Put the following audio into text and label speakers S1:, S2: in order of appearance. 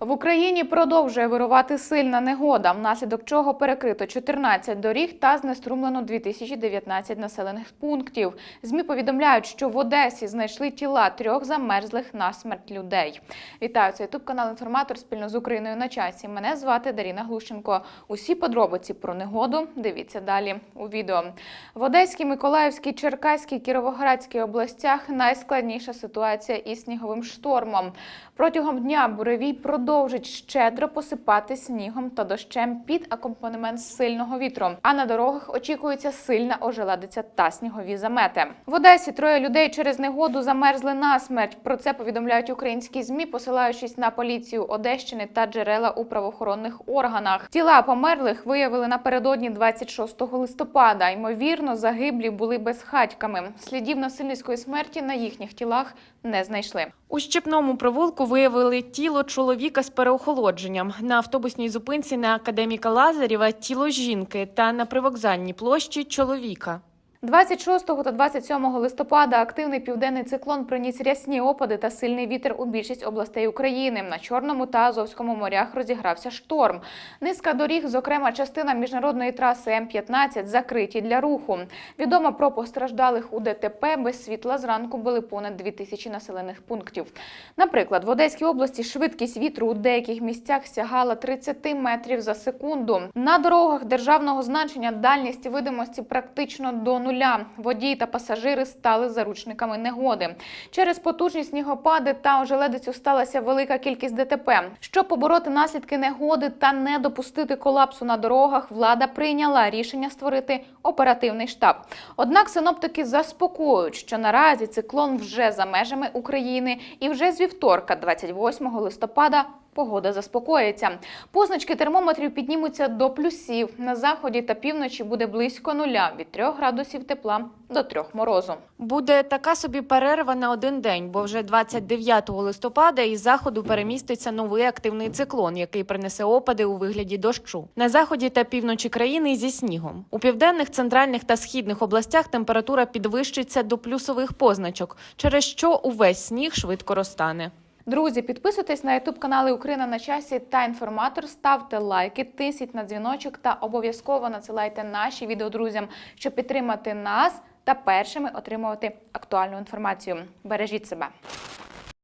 S1: В Україні продовжує вирувати сильна негода, внаслідок чого перекрито 14 доріг та знеструмлено 2019 населених пунктів. ЗМІ повідомляють, що в Одесі знайшли тіла трьох замерзлих на смерть людей. Вітаю, це ютуб канал Інформатор спільно з Україною на часі. Мене звати Даріна Глущенко. Усі подробиці про негоду дивіться далі у відео. В Одеській, Миколаївській, Черкаській, Кіровоградській областях найскладніша ситуація із сніговим штормом. Протягом дня буревій продовжить щедро посипати снігом та дощем під акомпанемент сильного вітру. А на дорогах очікується сильна ожеледиця та снігові замети. В Одесі троє людей через негоду замерзли насмерть. Про це повідомляють українські змі, посилаючись на поліцію Одещини та джерела у правоохоронних органах. Тіла померлих виявили напередодні 26 листопада. Ймовірно, загиблі були безхатьками. Слідів насильницької смерті на їхніх тілах не знайшли.
S2: У Щепному провулку виявили тіло чоловіка з переохолодженням. На автобусній зупинці на академіка Лазарєва тіло жінки та на привокзальній площі чоловіка.
S1: 26 та 27 листопада активний південний циклон приніс рясні опади та сильний вітер у більшість областей України. На Чорному та Азовському морях розігрався шторм. Низка доріг, зокрема частина міжнародної траси М-15, закриті для руху. Відомо про постраждалих у ДТП без світла зранку були понад 2000 населених пунктів. Наприклад, в Одеській області швидкість вітру у деяких місцях сягала 30 метрів за секунду. На дорогах державного значення дальність видимості практично до нуля. Водії та пасажири стали заручниками негоди. Через потужні снігопади та ожеледицю сталася велика кількість ДТП. Щоб побороти наслідки негоди та не допустити колапсу на дорогах, влада прийняла рішення створити оперативний штаб. Однак синоптики заспокоюють, що наразі циклон вже за межами України, і вже з вівторка, 28 листопада. Погода заспокоїться. Позначки термометрів піднімуться до плюсів. На заході та півночі буде близько нуля від 3 градусів тепла до 3 морозу.
S2: Буде така собі перерва на один день, бо вже 29 листопада із заходу переміститься новий активний циклон, який принесе опади у вигляді дощу. На заході та півночі країни зі снігом. У південних, центральних та східних областях температура підвищиться до плюсових позначок, через що увесь сніг швидко розтане.
S1: Друзі, підписуйтесь на ютуб канали Україна на часі та інформатор. Ставте лайки, тисніть на дзвіночок та обов'язково надсилайте наші відео друзям, щоб підтримати нас та першими отримувати актуальну інформацію. Бережіть себе.